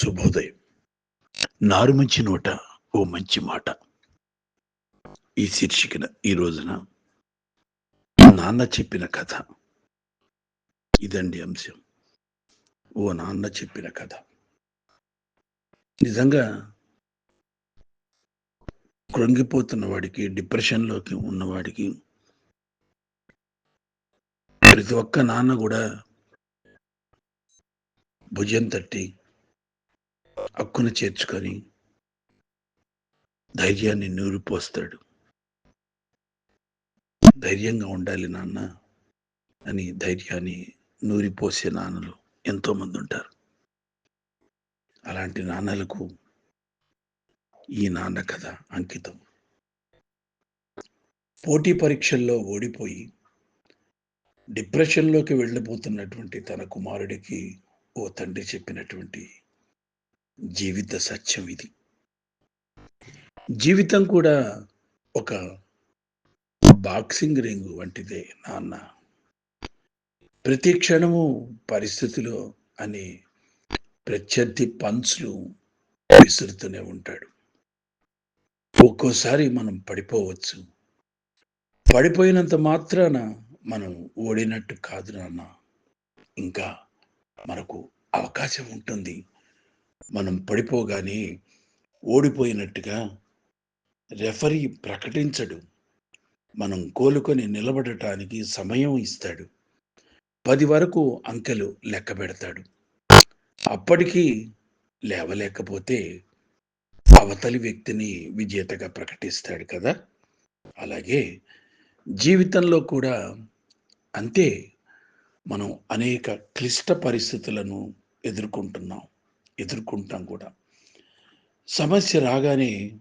శుభోదయం. నారు మంచి నోట ఓ మంచి మాట. ఈ శీర్షికన ఈ రోజున నాన్న చెప్పిన కథ. ఇదండి అంశం. ఓ నాన్న చెప్పిన కథ. నిజంగా కృంగిపోతున్న వాడికి డిప్రెషన్లోకి ఉన్నవాడికి ప్రతి ఒక్క నాన్న కూడా భుజం తట్టి హక్కును చేర్చుకొని ధైర్యాన్ని నూరిపోస్తాడు. ధైర్యంగా ఉండాలి నాన్న అని ధైర్యాన్ని నూరిపోసే నాన్నలు ఎంతోమంది ఉంటారు. అలాంటి నాన్నలకు ఈ నాన్న కథ అంకితం. పోటీ పరీక్షల్లో ఓడిపోయి డిప్రెషన్లోకి వెళ్ళిపోతున్నటువంటి తన కుమారుడికి ఓ తండ్రి చెప్పినటువంటి జీవిత సత్యం ఇది. జీవితం కూడా ఒక బాక్సింగ్ రింగ్ వంటిదే నాన్న. ప్రతి క్షణము పరిస్థితిలో అనే ప్రత్యర్థి పంచ్లు విసురుతూనే ఉంటాడు. ఒక్కోసారి మనం పడిపోవచ్చు. పడిపోయినంత మాత్రాన మనం ఓడినట్టు కాదు నాన్న. ఇంకా మనకు అవకాశం ఉంటుంది. మనం పడిపోగానే ఓడిపోయినట్టుగా రెఫరీ ప్రకటించడు. మనం కోలుకొని నిలబడటానికి సమయం ఇస్తాడు. పది వరకు అంకెలు లెక్క పెడతాడు. అప్పటికీ లేవలేకపోతే అవతలి వ్యక్తిని విజేతగా ప్రకటిస్తాడు కదా. అలాగే జీవితంలో కూడా అంతే. మనం అనేక క్లిష్ట పరిస్థితులను ఎదుర్కొంటున్నాం. ఎదుర్కొంటాం కూడా. సమస్య రాగానే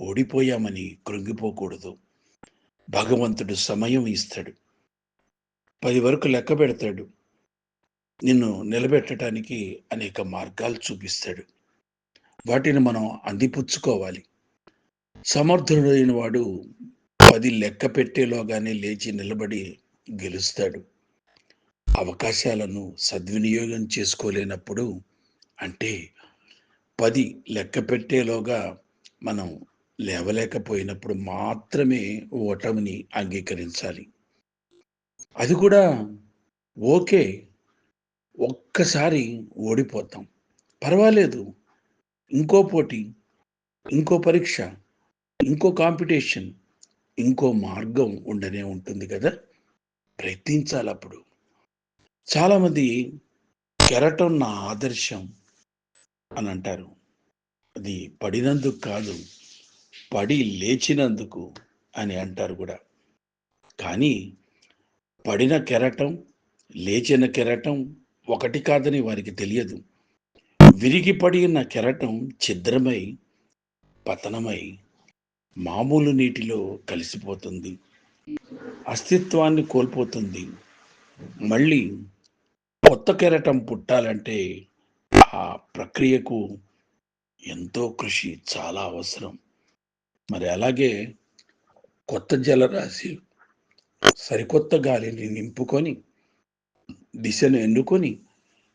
ఓడిపోయామని కృంగిపోకూడదు. భగవంతుడు సమయం ఇస్తాడు. పది వరకు లెక్క పెడతాడు. నిన్ను నిలబెట్టడానికి అనేక మార్గాలు చూపిస్తాడు. వాటిని మనం అందిపుచ్చుకోవాలి. సమర్థుడైన వాడు పది లెక్క పెట్టేలోగానే లేచి నిలబడి గెలుస్తాడు. అవకాశాలను సద్వినియోగం చేసుకోలేనప్పుడు అంటే పది లెక్క పెట్టేలోగా మనం లేవలేకపోయినప్పుడు మాత్రమే ఓటమిని అంగీకరించాలి. అది కూడా ఓకే ఒక్కసారి ఓడిపోతాం. పర్వాలేదు ఇంకో పోటీ ఇంకో పరీక్ష ఇంకో కాంపిటీషన్ ఇంకో మార్గం ఉండనే ఉంటుంది కదా? ప్రయత్నించాలి అప్పుడు. చాలామంది కెరటం నా ఆదర్శం అని అంటారు అది పడినందుకు కాదు పడి లేచినందుకు అని అంటారు కూడా. కానీ పడిన కెరటం లేచిన కెరటం ఒకటి కాదని వారికి తెలియదు. విరిగి పడిన కెరటం ఛిద్రమై పతనమై మామూలు నీటిలో కలిసిపోతుంది. అస్తిత్వాన్ని కోల్పోతుంది. మళ్ళీ కొత్త కెరటం పుట్టాలంటే ఆ ప్రక్రియకు ఎంతో కృషి చాలా అవసరం. మరి అలాగే కొత్త జలరాశి సరికొత్త గాలిని నింపుకొని దిశను ఎన్నుకొని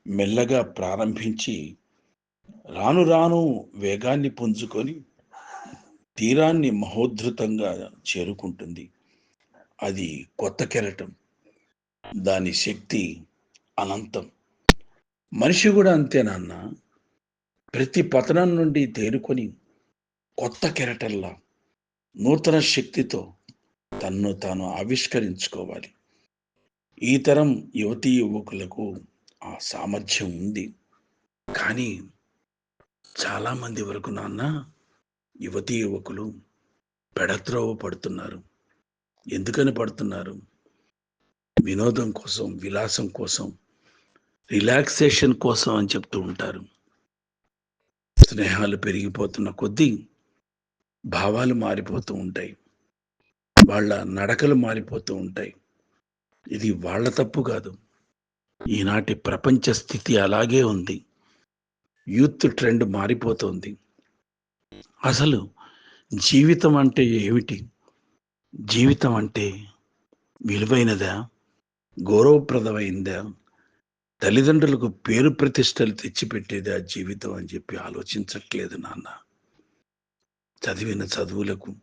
మెల్లగా ప్రారంభించి రాను రాను వేగాన్ని పుంజుకొని తీరాన్ని మహోద్ధృతంగా చేరుకుంటుంది. అది కొత్త కెరటం. దాని శక్తి అనంతం. మనిషి కూడా అంతే నాన్న. ప్రతి పతనం నుండి తేరుకొని కొత్త కెరటల్లా నూతన శక్తితో తన్ను తాను ఆవిష్కరించుకోవాలి. ఈ తరం యువతీ యువకులకు ఆ సామర్థ్యం ఉంది. కానీ చాలామంది వరకు నాన్న యువతీ యువకులు పెడత్రోవ పడుతున్నారు. ఎందుకని పడుతున్నారు? వినోదం కోసం విలాసం కోసం రిలాక్సేషన్ కోసం అని చెప్తూ ఉంటారు. స్నేహాలు పెరిగిపోతున్న కొద్దీ భావాలు మారిపోతూ ఉంటాయి. వాళ్ళ నడకలు మారిపోతూ ఉంటాయి. ఇది వాళ్ళ తప్పు కాదు. ఈనాటి ప్రపంచ స్థితి అలాగే ఉంది. యూత్ ట్రెండ్ మారిపోతుంది. అసలు జీవితం అంటే ఏమిటి? జీవితం అంటే విలువైనదా? గౌరవప్రదమైందా? తల్లిదండ్రులకు పేరు ప్రతిష్టలు తెచ్చిపెట్టేది ఆ జీవితం అని చెప్పి ఆలోచించట్లేదు నాన్న. చదివిన చదువులకు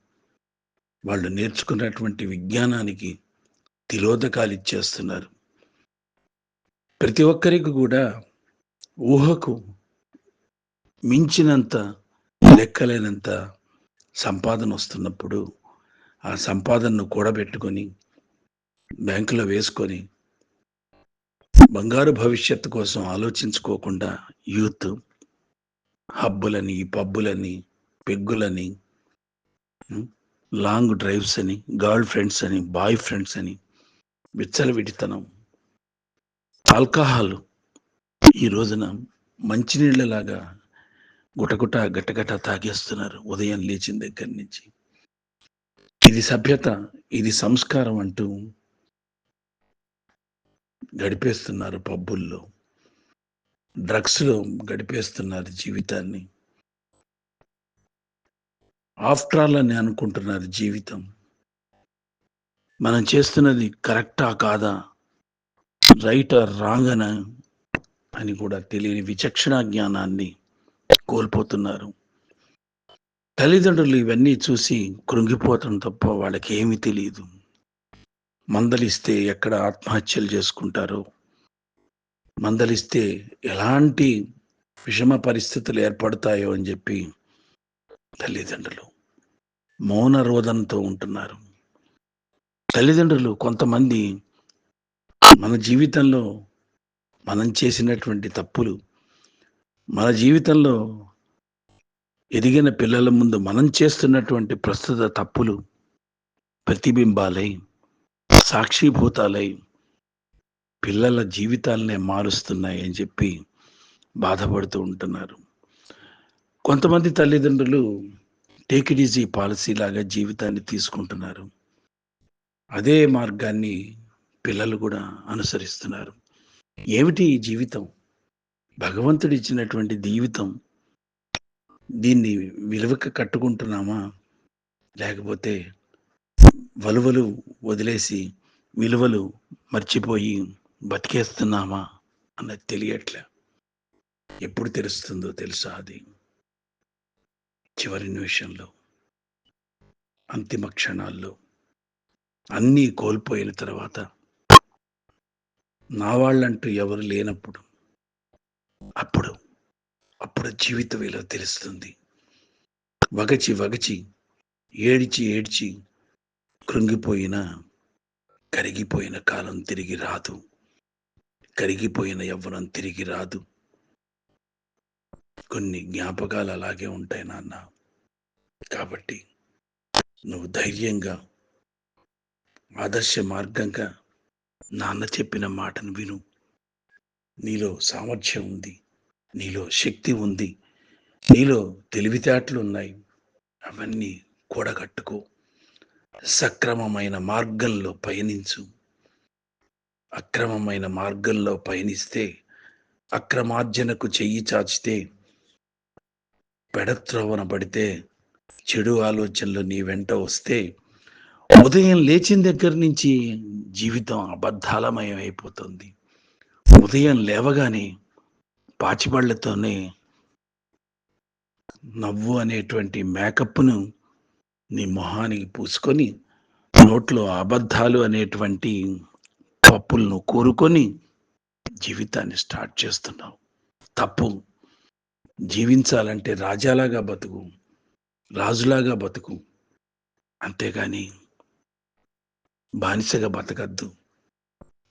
వాళ్ళు నేర్చుకున్నటువంటి విజ్ఞానానికి తిలోదకాలు ఇచ్చేస్తున్నారు. ప్రతి ఒక్కరికి కూడా ఊహకు మించినంత లెక్కలేనంత సంపాదన వస్తున్నప్పుడు ఆ సంపాదనను కూడబెట్టుకొని బ్యాంకులో వేసుకొని బంగారు భవిష్యత్తు కోసం ఆలోచించుకోకుండా యూత్ హబ్బులని పబ్బులని పెగ్గులని లాంగ్ డ్రైవ్స్ అని గర్ల్ ఫ్రెండ్స్ అని బాయ్ ఫ్రెండ్స్ అని విచ్చలవిడితనం ఆల్కహాల్ ఈ రోజున మంచినీళ్ళలాగా గుటగుట గటగట తాగేస్తున్నారు ఉదయం లేచిన దగ్గర నుంచి. ఇది సభ్యత ఇది సంస్కారం అంటూ గడిపేస్తున్నారు పబ్బుల్లో. డ్రగ్స్లో గడిపేస్తున్నారు జీవితాన్ని. ఆఫ్టర్ ఆల్ అని అనుకుంటున్నారు జీవితం. మనం చేస్తున్నది కరెక్టా కాదా? రైట్ ఆర్ రాంగ్ అని అని కూడా తెలియని విచక్షణ జ్ఞానాన్ని కోల్పోతున్నారు. తల్లిదండ్రులు ఇవన్నీ చూసి కృంగిపోవటం తప్ప వాళ్ళకి ఏమీ తెలియదు. మందలిస్తే ఎక్కడ ఆత్మహత్యలు చేసుకుంటారో? మందలిస్తే ఎలాంటి విషమ పరిస్థితులు ఏర్పడతాయో అని చెప్పి తల్లిదండ్రులు మౌన రోదనతో ఉంటున్నారు. తల్లిదండ్రులు కొంతమంది మన జీవితంలో మనం చేసినటువంటి తప్పులు మన జీవితంలో ఎదిగిన పిల్లల ముందు మనం చేస్తున్నటువంటి ప్రస్తుత తప్పులు ప్రతిబింబాలై సాక్షిభూతాలై పిల్లల జీవితాలనే మారుస్తున్నాయి అని చెప్పి బాధపడుతూ ఉంటున్నారు. కొంతమంది తల్లిదండ్రులు టేక్ ఇట్ ఈజీ పాలసీ లాగా జీవితాన్ని తీసుకుంటున్నారు. అదే మార్గాన్ని పిల్లలు కూడా అనుసరిస్తున్నారు. ఏమిటి ఈ జీవితం? భగవంతుడు ఇచ్చినటువంటి జీవితం దీన్ని విలువకి కట్టుకుంటున్నామా? లేకపోతే వలువలు వదిలేసి విలువలు మర్చిపోయి బతికేస్తున్నామా అన్నది తెలియట్లే. ఎప్పుడు తెలుస్తుందో తెలుసా అది? చివరి నిమిషంలో అంతిమ క్షణాల్లో అన్నీ కోల్పోయిన తర్వాత నా వాళ్ళంటూ ఎవరు లేనప్పుడు అప్పుడు అప్పుడు జీవిత విలువ తెలుస్తుంది. వగచి వగచి ఏడిచి ఏడ్చి కృంగిపోయిన కరిగిపోయిన కాలం తిరిగి రాదు. కరిగిపోయిన యవ్వనం తిరిగి రాదు. కొన్ని జ్ఞాపకాలు అలాగే ఉంటాయి నాన్న. కాబట్టి నువ్వు ధైర్యంగా ఆదర్శ మార్గంగా నాన్న చెప్పిన మాటను విను. నీలో సామర్థ్యం ఉంది. నీలో శక్తి ఉంది. నీలో తెలివితేటలు ఉన్నాయి. అవన్నీ కూడగట్టుకో. సక్రమమైన మార్గంలో పయనించు. అక్రమమైన మార్గంలో పయనిస్తే అక్రమార్జనకు చెయ్యి చాచితే పెడత్రోవన పడితే చెడు ఆలోచనలు నీ వెంట వస్తే ఉదయం లేచిన దగ్గర నుంచి జీవితం అబద్ధాలమయం అయిపోతుంది ఉదయం లేవగానే పాచిపళ్ళతోనే నవ్వు అనేటువంటి మేకప్ను నీ మొహానికి పూసుకొని నోట్లో అబద్ధాలు అనేటువంటి పప్పులను కోరుకొని జీవితాన్ని స్టార్ట్ చేస్తున్నావు. తప్పు. జీవించాలంటే రాజాలాగా బతుకు రాజులాగా బతుకు. అంతేగాని బానిసగా బతకద్దు.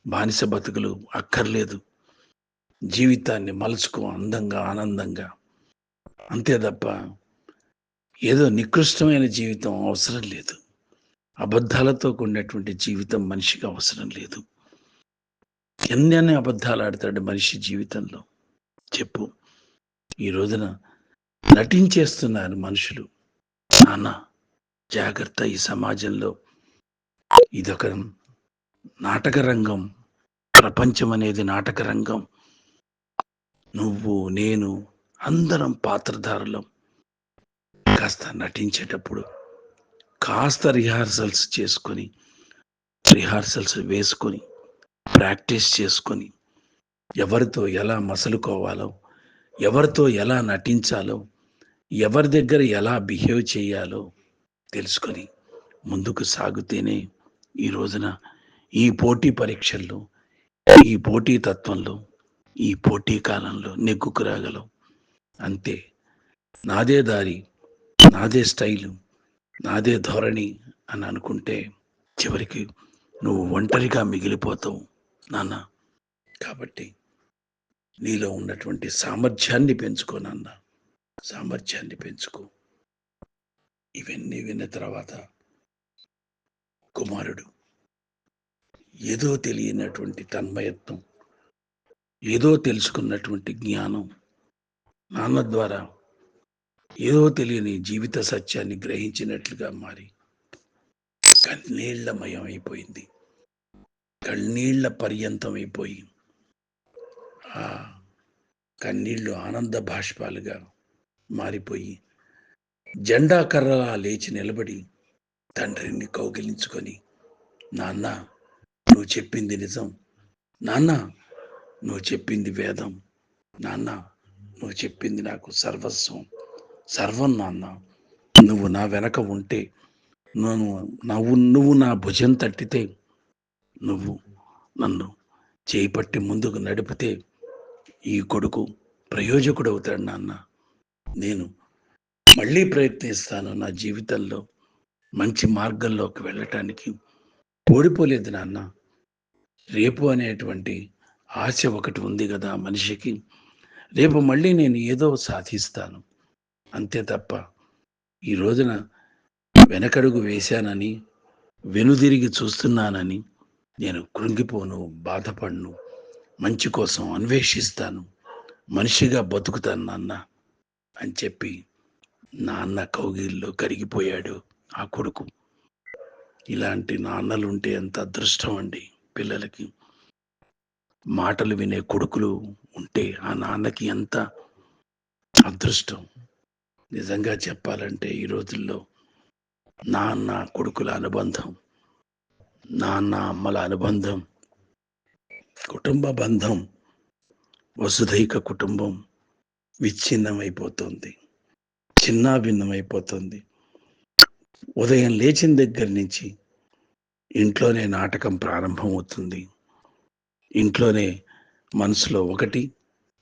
బానిస బతుకులు అక్కర్లేదు. జీవితాన్ని మలుచుకో అందంగా ఆనందంగా. అంతే తప్ప ఏదో నికృష్టమైన జీవితం అవసరం లేదు. అబద్ధాలతో కూడినటువంటి జీవితం మనిషికి అవసరం లేదు. ఎన్ని అన్ని అబద్ధాలు ఆడతాడు మనిషి జీవితంలో. చెప్పు. ఈ రోజున నటించేస్తున్నారు మనుషులు. నాన్న జాగ్రత్త ఈ సమాజంలో. ఇదొక నాటక రంగం. ప్రపంచం అనేది నాటక రంగం. నువ్వు నేను అందరం పాత్రధారులం. కాస్త నటించేటప్పుడు కాస్త రిహార్సల్స్ చేసుకొని రిహార్సల్స్ వేసుకొని ప్రాక్టీస్ చేసుకొని ఎవరితో ఎలా మసలుకోవాలో ఎవరితో ఎలా నటించాలో ఎవరి దగ్గర ఎలా బిహేవ్ చేయాలో తెలుసుకొని ముందుకు సాగుతేనే ఈ రోజున ఈ పోటీ పరీక్షల్లో ఈ పోటీ తత్వంలో ఈ పోటీ కాలంలో నెగ్గుకు రాగలవు అంతే. నాదే దారి. నాదే స్టైలు నాదే ధోరణి అని అనుకుంటే చివరికి నువ్వు ఒంటరిగా మిగిలిపోతావు నాన్న. కాబట్టి నీలో ఉన్నటువంటి సామర్థ్యాన్ని పెంచుకో నాన్న. సామర్థ్యాన్ని పెంచుకో. ఇవన్నీ విన్న తర్వాత కుమారుడు ఏదో తెలియనటువంటి తన్మయత్వం ఏదో తెలుసుకున్నటువంటి జ్ఞానం నాన్న ద్వారా ఏదో తెలియని జీవిత సత్యాన్ని గ్రహించినట్లుగా మారి కన్నీళ్ళమయం అయిపోయింది. కన్నీళ్ళ పర్యంతం అయిపోయి ఆ కన్నీళ్ళు ఆనంద భాష్పాలుగా మారిపోయి జెండా కర్రలా లేచి నిలబడి తండ్రిని కౌగిలించుకొని నాన్న నువ్వు చెప్పింది నిజం. నాన్న నువ్వు చెప్పింది వేదం. నాన్న నువ్వు చెప్పింది నాకు సర్వస్వం. సర్వం నాన్న నువ్వు నా వెనక ఉంటే నువ్వు నువ్వు నువ్వు నా భుజం తట్టితే నువ్వు నన్ను చేపట్టి ముందుకు నడిపితే ఈ కొడుకు ప్రయోజకుడు అవుతాడు నాన్న. నేను మళ్ళీ ప్రయత్నిస్తాను నా జీవితంలో మంచి మార్గంలోకి వెళ్ళటానికి. ఓడిపోలేదు నాన్న. రేపు అనేటువంటి ఆశ ఒకటి ఉంది కదా మనిషికి. రేపు మళ్ళీ నేను ఏదో సాధిస్తాను. అంతే తప్ప ఈ రోజున వెనకడుగు వేశానని వెనుదిరిగి చూస్తున్నానని నేను కృంగిపోను బాధపడను మంచి కోసం అన్వేషిస్తాను మనిషిగా బతుకుతాను నాన్న అని చెప్పి నాన్న కౌగిల్లో కరిగిపోయాడు ఆ కొడుకు. ఇలాంటి నాన్నలు ఉంటే ఎంత అదృష్టం అండి పిల్లలకి. మాటలు వినే కొడుకులు ఉంటే ఆ నాన్నకి ఎంత అదృష్టం. నిజంగా చెప్పాలంటే ఈ రోజుల్లో నాన్న కొడుకుల అనుబంధం నాన్న అమ్మల అనుబంధం కుటుంబ బంధం వసుధైక కుటుంబం విచ్ఛిన్నమైపోతుంది చిన్న భిన్నమైపోతుంది. ఉదయం లేచిన దగ్గర నుంచి ఇంట్లోనే నాటకం ప్రారంభమవుతుంది. ఇంట్లోనే మనసులో ఒకటి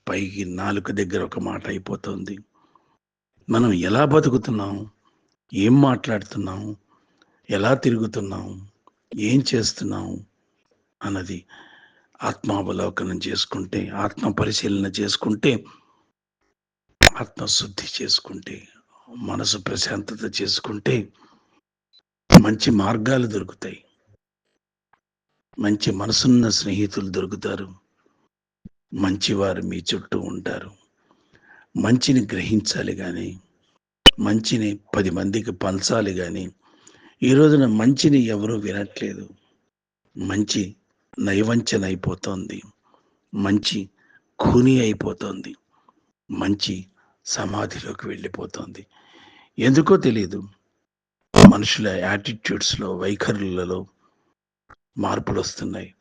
పైకి నాలుగు దగ్గర ఒక మాట అయిపోతుంది. మనం ఎలా బతుకుతున్నాం? ఏం మాట్లాడుతున్నాం? ఎలా తిరుగుతున్నాం? ఏం చేస్తున్నాం? అన్నది ఆత్మావలోకనం చేసుకుంటే ఆత్మ పరిశీలన చేసుకుంటే ఆత్మశుద్ధి చేసుకుంటే మనసు ప్రశాంతత చేసుకుంటే మంచి మార్గాలు దొరుకుతాయి. మంచి మనసున్న స్నేహితులు దొరుకుతారు. మంచివారు మీ చుట్టూ ఉంటారు. మంచిని గ్రహించాలి కానీ మంచిని పది మందికి పంచాలి కానీ ఈ రోజున మంచిని ఎవరూ వినట్లేదు. మంచి నైవంచన అయిపోతోంది. మంచి ఖూని అయిపోతోంది. మంచి సమాధిలోకి వెళ్ళిపోతోంది. ఎందుకో తెలియదు మనుషుల యాటిట్యూడ్స్లో వైఖరులలో మార్పులు వస్తున్నాయి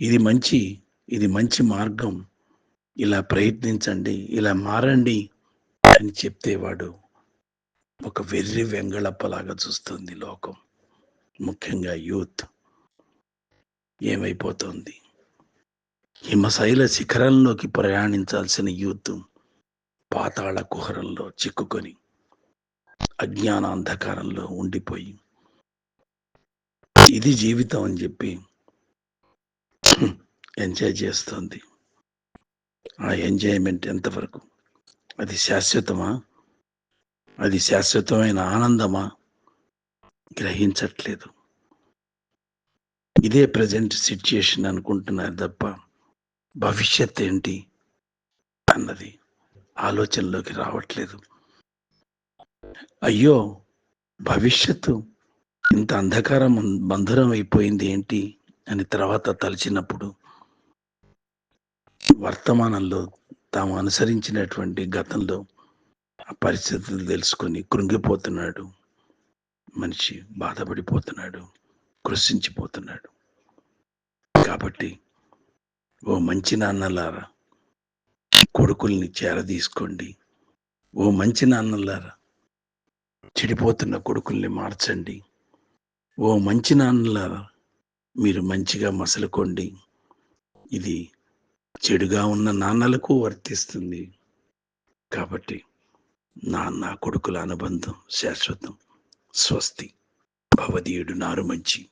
ఇది మంచి ఇది మంచి మార్గం. ఇలా ప్రయత్నించండి ఇలా మారండి అని చెప్తే వాడు ఒక వెర్రి వెంగళప్పలాగా చూస్తుంది లోకం. ముఖ్యంగా యూత్. ఏమైపోతుంది? హిమశైల శిఖరంలోకి ప్రయాణించాల్సిన యూత్ పాతాళ కుహరంలో చిక్కుకొని అజ్ఞాన అంధకారంలో ఉండిపోయి ఇది జీవితం అని చెప్పి ఎంజాయ్ చేస్తుంది. ఆ ఎంజాయ్మెంట్ ఎంతవరకు? అది శాశ్వతమా? అది శాశ్వతమైన ఆనందమా? గ్రహించట్లేదు. ఇదే ప్రజెంట్ సిచ్యుయేషన్ అనుకుంటున్నారు తప్ప భవిష్యత్ ఏంటి అన్నది ఆలోచనలోకి రావట్లేదు. అయ్యో భవిష్యత్తు ఇంత అంధకారం బంధురం అయిపోయింది ఏంటి అని తర్వాత తలచినప్పుడు వర్తమానంలో తాము అనుసరించినటువంటి గతంలో ఆ పరిస్థితులు తెలుసుకొని కృంగిపోతున్నాడు. మనిషి బాధపడిపోతున్నాడు. కృషించిపోతున్నాడు కాబట్టి ఓ మంచి నాన్నలారా కొడుకుల్ని చేరదీసుకోండి. ఓ మంచి నాన్నలారా చెడిపోతున్న కొడుకుల్ని మార్చండి. ఓ మంచి నాన్నలారా మీరు మంచిగా మసలుకోండి. ఇది చెడుగా ఉన్న నాన్నలకు వర్తిస్తుంది. కాబట్టి నాన్న కొడుకుల అనుబంధం శాశ్వతం స్వస్తి. భవదీయుడు నారు మంచి